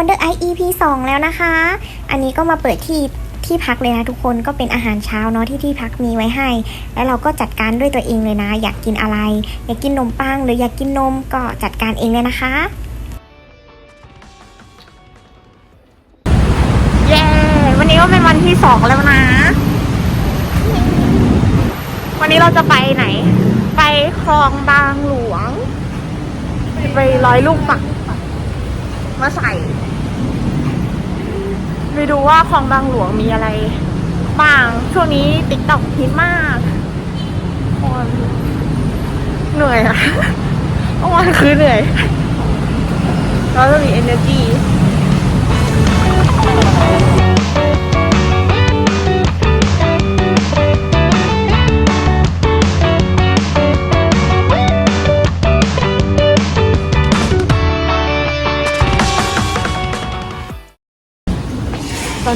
Wonder Eye EP 2 แล้วนะคะ อันนี้ก็มาเปิดที่ที่พักเลยนะทุกคนก็เป็นอาหารเช้าเนาะที่ที่พักมีไว้ให้ แล้วเราก็จัดการด้วยตัวเองเลยนะ อยากกินอะไร อยากกินนมปังหรืออยากกินนมก็จัดการเองเลยนะคะเย้วันนี้ก็เป็นวันที่สองแล้วนะ วันนี้เราจะไปไหน ไปคลองบางหลวง ไปร้อยลูกปักมาใส่ ไปดูว่าคลองบางหลวงมีอะไรบ้างช่วงนี้ติ๊กต็อกฮิตมากคนเหนื่อยอะอวานคือเหนื่อยเราจะมี energy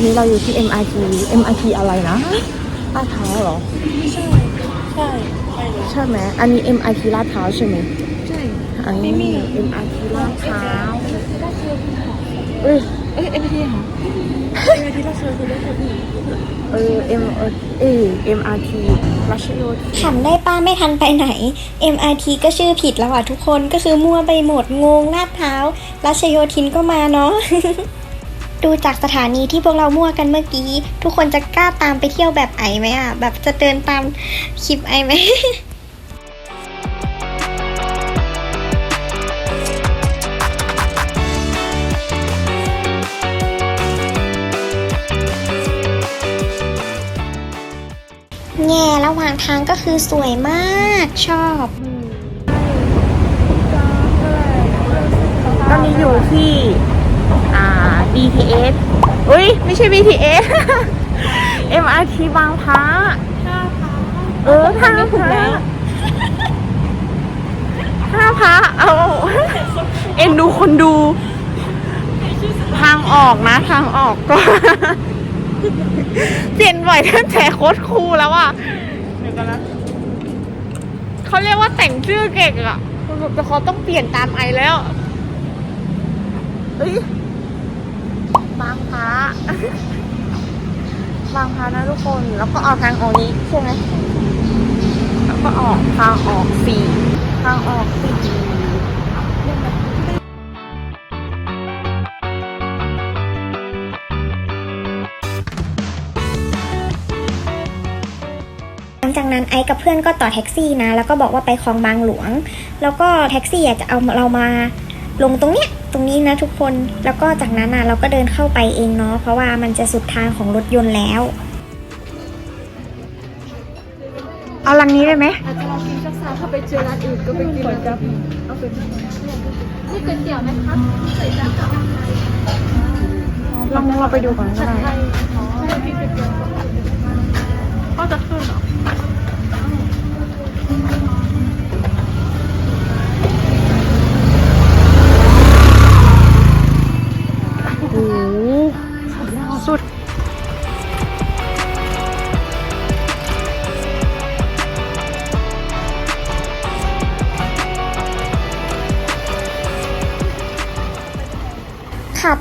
นนี้เราอยู่ที่ MRT MRT อะไรนะลาดพร้าวเหรอใช่ ใช่ไปเลยใช่ไหมอันนี้ MRT ลาดพร้าวใช่ไหมใช่ อันนี้ MRT ลาดพร้าวเอ้ยเอ้ยเอ็มพีเหรอเอ็มพีราชดำเนินคือเออ M เออเออ MRT รัชโยธินขำได้ป้าไม่ทันไปไหน MRT ก็ชื่อผิดแล้วอะทุกคนก็คือมั่วไปหมดงงลาดพร้าวรัชโยธินก็มาเนาะ ดูจากสถานีที่พวกเรามั่วกันเมื่อกี้ ทุกคนจะกล้าตามไปเที่ยวแบบไอไหมอะ แบบจะเดินตามคลิปไอไหมแง่ระหว่างทางก็คือสวยมากชอบ ตอนนี้อยู่ที่ BTS อุ้ยไม่ใช่ BTS MRT บางพระเออท่าพระท่าพระเอา เอ็นดูคนดู ทางออกนะทางออกก็ เปลี่ยนบ่อยตั้งแต่โค้ดครูแล้วอะเดี๋ยวกันนะเขาเรียกว่าแต่งชื่อเก่งอะแต่เขาต้องเปลี่ยนตามไอแล้วเอ้ย บางพระบางพระนะทุกคน แล้วก็ออกทางออกนี้ใช่ไหมแล้วก็ออกทางออกสี่ทางออกสี่หลังจากนั้นไอซ์กับเพื่อนก็ต่อแท็กซี่นะ แล้วก็บอกว่าไปคลองบางหลวง แล้วก็แท็กซี่อะจะเอาเรามาลงตรงเนี้ย ตรงนี้นะทุกคน แล้วก็จากนั้นอะเราก็เดินเข้าไปเองเนาะ เพราะว่ามันจะสุดทางของรถยนต์แล้ว เอาลังนี้ได้ไหมอาจจะลองกินสักสาถ้าไปเจอร้านอื่นก็ไปกินกับเอาเป็นนี่ก๋วยเตี๋ยวไหมครับใส่จานกับลองเราไปดูก่อนก็ได้ไทยอ๋อใช่กินก๋วยเตี๋ยวก็จะขึ้นเหรอโอ้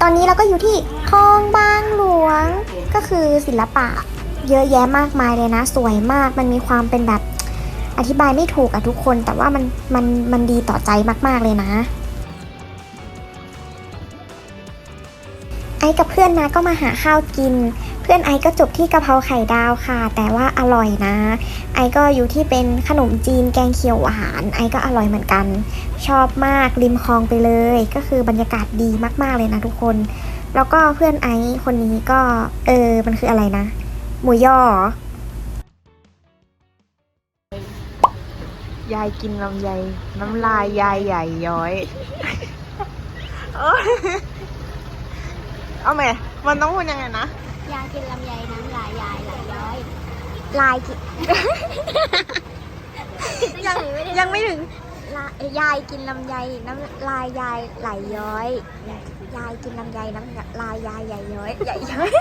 ตอนนี้เราก็อยู่ที่คลองบางหลวง ก็คือศิลปะเยอะแยะมากมายเลยนะ สวยมากมันมีความเป็นแบบอธิบายไม่ถูกอะทุกคน แต่ว่ามันมันมันดีต่อใจมาก ๆ เลยนะ ไอ้กับเพื่อนนะก็มาหาข้าวกิน พื่อนไอก็จบที่กะเพราไข่ดาวค่ะ แต่ว่าอร่อยนะ ไอก็อยู่ที่เป็นขนมจีนแกงเขียวหวาน ไอก็อร่อยเหมือนกัน ชอบมากริมคลองไปเลย ก็คือบรรยากาศดีมากๆเลยนะทุกคน แล้วก็เพื่อนไอคนนี้ก็เออมันคืออะไรนะ หมูย่อเหรอยายกินลำไยน้ำลายยายใหญ่ย้อย เอ้ยเอาไหมมันต้องพูดยังไงนะ ยายกินลำไยน้ำลายยายไหลย้อย ลายกิน ยังยังไม่ถึงลายายกินลำไยน้ำลายยายไหลย้อย ยายกินลำไยน้ำลายยายใหญ่ย้อยใหญ่ย้อย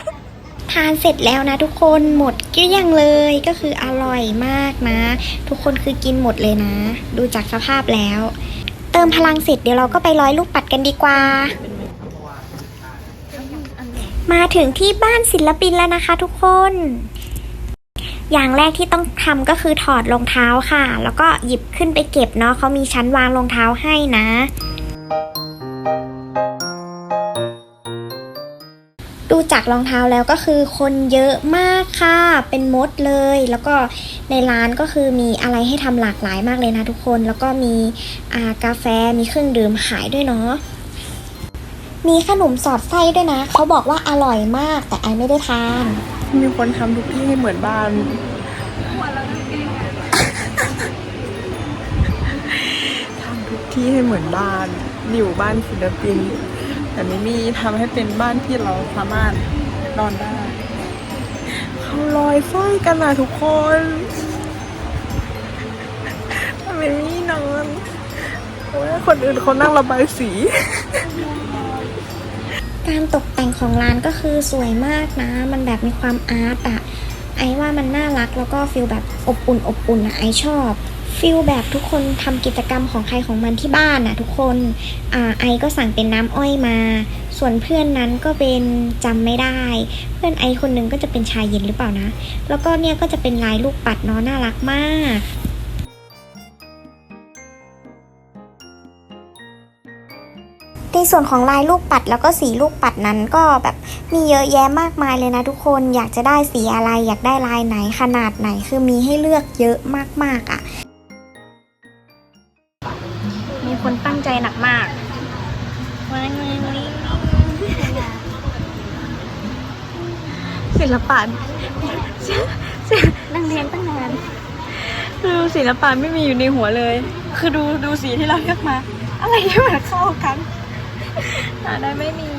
ทานเสร็จแล้วนะทุกคนหมดเกลี้ยงเลยก็คืออร่อยมากนะ ทุกคนคือกินหมดเลยนะ ดูจากสภาพแล้ว เติมพลังเสร็จเดี๋ยวเราก็ไปร้อยลูกปัดกันดีกว่า มาถึงที่บ้านศิลปินแล้วนะคะทุกคน อย่างแรกที่ต้องทำก็คือถอดรองเท้าค่ะ แล้วก็หยิบขึ้นไปเก็บเนาะเขามีชั้นวางรองเท้าให้นะดูจากรองเท้าแล้วก็คือคนเยอะมากค่ะ เป็นมดเลย แล้วก็ในร้านก็คือมีอะไรให้ทำหลากหลายมากเลยนะทุกคน แล้วก็มีอากาแฟ มีเครื่องดื่มขายด้วยเนาะ มีขนมสอดไส้ด้วยนะ เขาบอกว่าอร่อยมากแต่ไอไม่ได้ทาน มีคนทำทุกที่ให้เหมือนบ้าน ทำทุกที่ให้เหมือนบ้าน อยู่บ้านศิลปิน แต่ไม่มีทำให้เป็นบ้านที่เราสามารถนอนได้เขาลอยไฟกันนะทุกคนทำไมไม่นอนโอ้ยคนอื่นเขานั่งระบายสี การตกแต่งของร้านก็คือสวยมากนะ มันแบบมีความอาร์ตอะไอว่ามันน่ารักแล้วก็ฟิลแบบอบอุ่นอบอุ่นอะไอชอบฟิลแบบทุกคนทำกิจกรรมของใครของมันที่บ้านอะทุกคนอ่าไอก็สั่งเป็นน้ำอ้อยมา ส่วนเพื่อนนั้นก็เป็นจำไม่ได้ เพื่อนไอคนหนึงก็จะเป็นชายเย็นหรือเปล่านะ แล้วก็เนี่ยก็จะเป็นลายลูกปัดเนาะน่ารักมาก ส่วนของลายลูกปัดแล้วก็สีลูกปัดนั้นก็แบบมีเยอะแยะมากมายเลยนะทุกคนอยากจะได้สีอะไรอยากได้ลายไหนขนาดไหนคือมีให้เลือกเยอะมากๆอะ มีคนตั้งใจหนักมากศิลปะนั่งเรียนตั้งนานคือศิลปะไม่มีอยู่ในหัวเลย คือดูดูสีที่เราเลือกมา อะไรที่มันเข้ากัน หาได้ไม่มี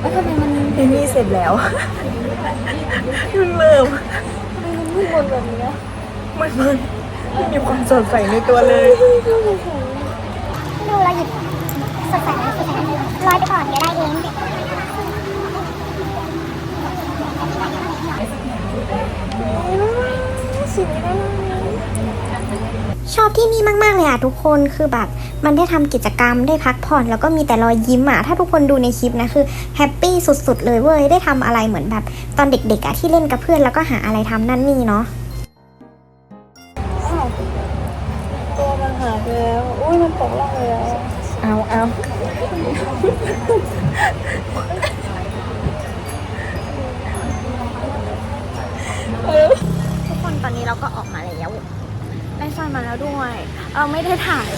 แล้วทำไมมันเอมี่เสร็จแล้วเพิ่งเริ่มมืดมนแบบนี้มันมันไม่มีความสดใสในตัวเลยดูเราหยิบสดใสสดใสร้อยไปก่อนเดี๋ยวได้เอง ชอบที่นี่มากๆเลยอะทุกคนคือแบบมันได้ทำกิจกรรมได้พักผ่อนแล้วก็มีแต่รอยยิ้มอะถ้าทุกคนดูในคลิปนะคือแฮปปี้สุดๆเลยเว้ยได้ทำอะไรเหมือนแบบ ตอนเด็กๆอะที่เล่นกับเพื่อนแล้วก็หาอะไรทำนั่นนี่เนาะตัวมันหายไปแล้วอุ้ยมันตกล่องไปแล้วเอาเอา เราไม่ได้ถ่าย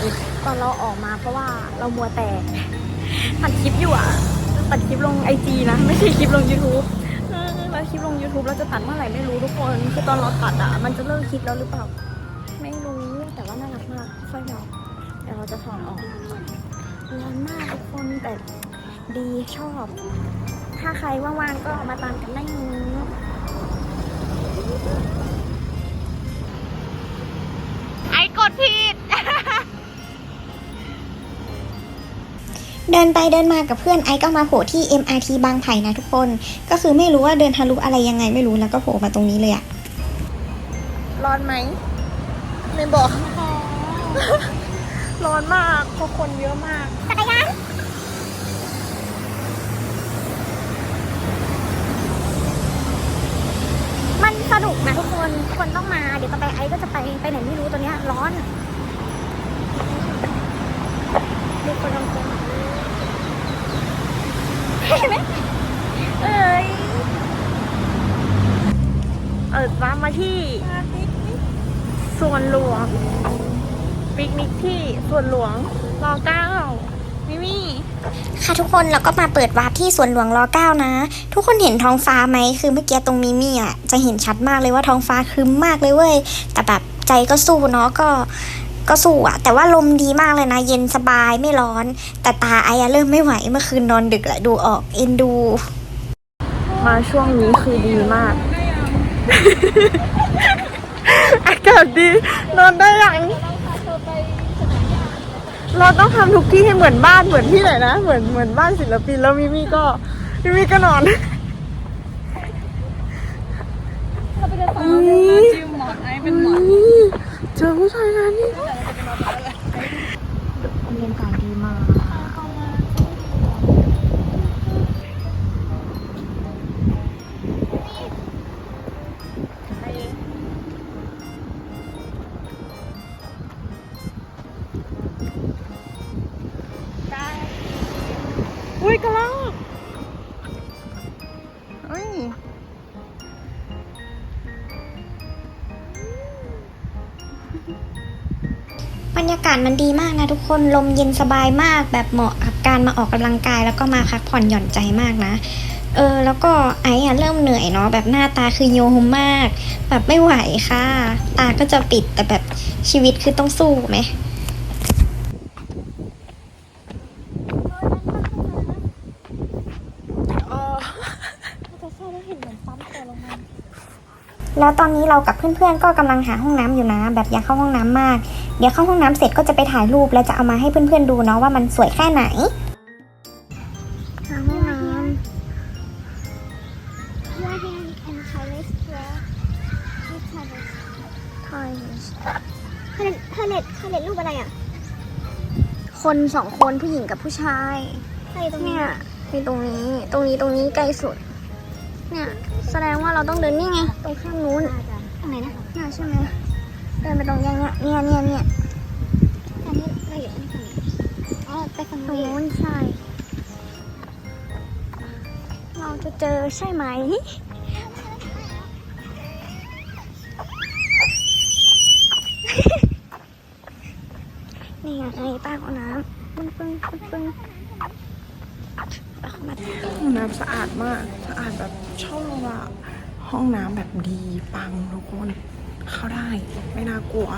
ตอนเราออกมาเพราะว่าเรามัวแต่ตัดคลิปอยู่อะตัดคลิปลงไอจีนะ ไม่ใช่คลิปลง YouTube เออแล้วคลิปลง YouTube เราจะตัดเมื่อไหร่ไม่รู้ทุกคน คือตอนเราตัดอะ มันจะเลิกคลิปแล้วหรือเปล่า ไม่รู้แต่ว่าน่ารักมากสร้อยเราเดี๋ยวเราจะถอดออกร้อนมากทุกคนแต่ดีชอบ ถ้าใครว่างๆก็มาตามกันได้นะไอ้กดผิด เดินไปเดินมากับเพื่อนไอซ์ก็มาโผล่ที่ MRT บางไผ่นะทุกคน ก็คือไม่รู้ว่าเดินทะลุอะไรยังไงไม่รู้แล้วก็โผล่มาตรงนี้เลยอะร้อนไหมไม่บอก ร้อนมากเพราะคนเยอะมากจักรยานมันสนุกนะทุกคนทุกคนต้องมา เดี๋ยวต่อไปไอซ์ก็จะไปไปไหนไม่รู้ตัวเนี้ยร้อนดูคนลงคน เห็นไหมเอ้ยเออตามมาที่ส่วนหลวงปิกนิกที่ส่วนหลวงรอเก้ามิมี่ค่ะทุกคนเราก็มาเปิดวาร์ปที่สวนหลวงรอเก้านะ ทุกคนเห็นท้องฟ้าไหมคือเมื่อกี้ตรงมิมี่อะจะเห็นชัดมากเลยว่าท้องฟ้าครึ้มมากเลยเว้ยแต่แบบใจก็สู้เนาะก็ ก็สู้อะแต่ว่าลมดีมากเลยนะ เย็นสบายไม่ร้อน แต่ตาไอะเริ่มไม่ไหวเมื่อคืนนอนดึกแหละดูออกเอ็นดู มาช่วงนี้คือดีมาก อากาศดี นอนได้อย่างเราต้องทำทุกที่ให้เหมือนบ้านเหมือนที่ไหนนะ เหมือนเหมือนบ้านศิลปินแล้วมิมี่ก็มิมี่ก็นอนเขาไปเดินฝั่งนู้นเดินมาจิ้มหมอนไอ้เป็นหมอน เจอผู้ากาศมันดีมากนะทุกคนลมเย็นสบายมาก แบบเหมาะกับการมาออกกำลังกาย แล้วก็มาพักผ่อนหย่อนใจมากนะ เออ แล้วก็ไอ้อะเริ่มเหนื่อยเนาะแบบหน้าตาคือโยมมาก แบบไม่ไหวค่ะ ตาก็จะปิดแต่แบบชีวิตคือต้องสู้ไหม แล้วตอนนี้เรากับเพื่อนๆ ก็กำลังหาห้องน้ำอยู่นะ แบบอยากเข้าห้องน้ำมาก เดี๋ยวเข้าห้องน้ำเสร็จก็จะไปถ่ายรูปแล้วจะเอามาให้เพื่อนๆดูเนาะว่ามันสวยแค่ไหนหาห้องน้ Your hand and Paris where Which Paris ำถ่ายเธอเธอเน็ตเธอเน็ตรูปอะไรอะ คนสองคนผู้หญิงกับผู้ชายใครตรงนี้ เนี่ยมีตรงนี้ ตรงนี้ตรงนี้ใกล้สุด เนี่ย แสดงว่าเราต้องเดินนี่ไง ตรงข้ามนู้นตรงไหนนะน่าใช่ไหมเดินไปตรงย่างเงี้ยเนี่ยเนี่ยเนี่ยอันนี้เราอยู่ตรงไหนอ๋อไปฝั่งตรงนู้นนู้นใช่ เราจะเจอใช่ไหมนี่ไงไอ้ป้าของน้ำปึ้งปึ้งปึ้งปึ้งป้าของน้ ห้อง น้ำสะอาดมาก สะอาดแบบชอบอะห้องน้ำแบบดีปังทุกคน เข้าได้ไม่น่ากลัว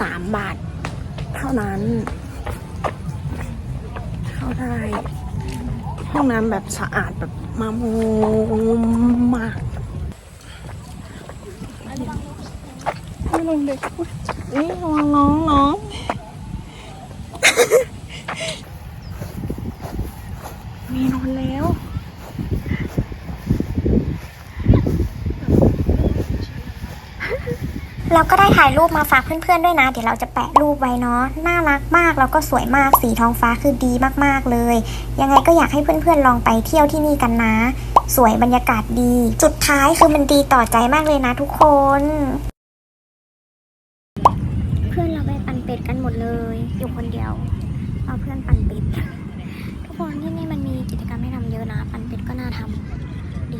สามบาท เท่านั้น เข้าได้ ห้องน้ำแบบสะอาดแบบมาโมมากไม่ลงเด็กอุ๊ยนี่ระวังน้องน้อง มีนอนแล้วำ เราก็ได้ถ่ายรูปมาฝากเพื่อนๆด้วยนะ เดี๋ยวเราจะแปะรูปไว้เนาะน่ารักมากแล้วก็สวยมากสีท้องฟ้าคือดีมากๆเลย ยังไงก็อยากให้เพื่อนๆลองไปเที่ยวที่นี่กันนะ สวยบรรยากาศดี จุดท้ายคือมันดีต่อใจมากเลยนะทุกคน เพื่อนเราไปปั่นเป็ดกันหมดเลย อยู่คนเดียวเอาเพื่อนปั่นเป็ดทุกคนที่นี่มันมีกิจกรรมให้ทำเยอะนะ ปั่นเป็ดก็น่าทำดิ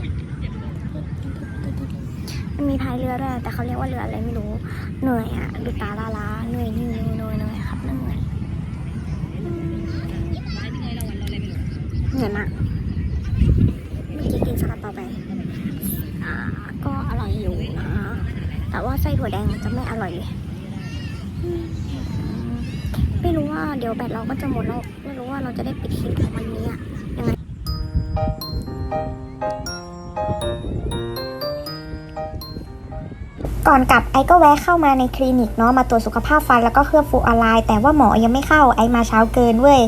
มันมีพาย เรือด้วยแต่เขาเรียกว่าเรืออะไรไม่รู้เหนื่อยอะดูตาลาลาเหนื่อยเหนื่อยเหนื่อยเหนื่อยครับเหนื่อยเหนื่อยมากเมื่อกี้กินซาลาเปาไปอ่าก็อร่อยอยู่นะแต่ว่าไส้ถั่วแดงจะไม่อร่อยเลยไม่รู้ว่าเดี๋ยวแบตเราก็จะหมดแล้วไม่รู้ว่าเราจะได้ปิดคลิปวันนี้อะ ก่อนกลับไอก็แวะเข้ามาในคลินิกเนาะมาตรวจสุขภาพฟันแล้วก็เคลือบฟูออนไลน์แต่ว่าหมอยังไม่เข้าไอมาเช้าเกินเว้ย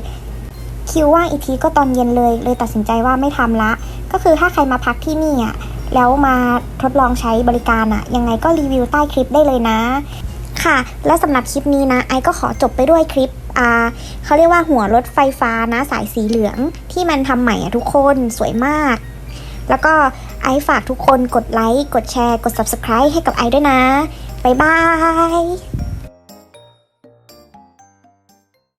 คิวว่างอีกทีก็ตอนเย็นเลย เลยตัดสินใจว่าไม่ทำละ ก็คือถ้าใครมาพักที่นี่อะแล้วมาทดลองใช้บริการอะ ยังไงก็รีวิวใต้คลิปได้เลยนะ ค่ะ แล้วสำหรับคลิปนี้นะ ไอก็ขอจบไปด้วยคลิปอ่าเขาเรียกว่าหัวรถไฟฟ้านะสายสีเหลืองที่มันทำใหม่อะทุกคนสวยมาก แล้วก็ไอฝากทุกคนกดไลค์ กดแชร์ กด subscribe ให้กับไอด้วยนะ บ๊ายบาย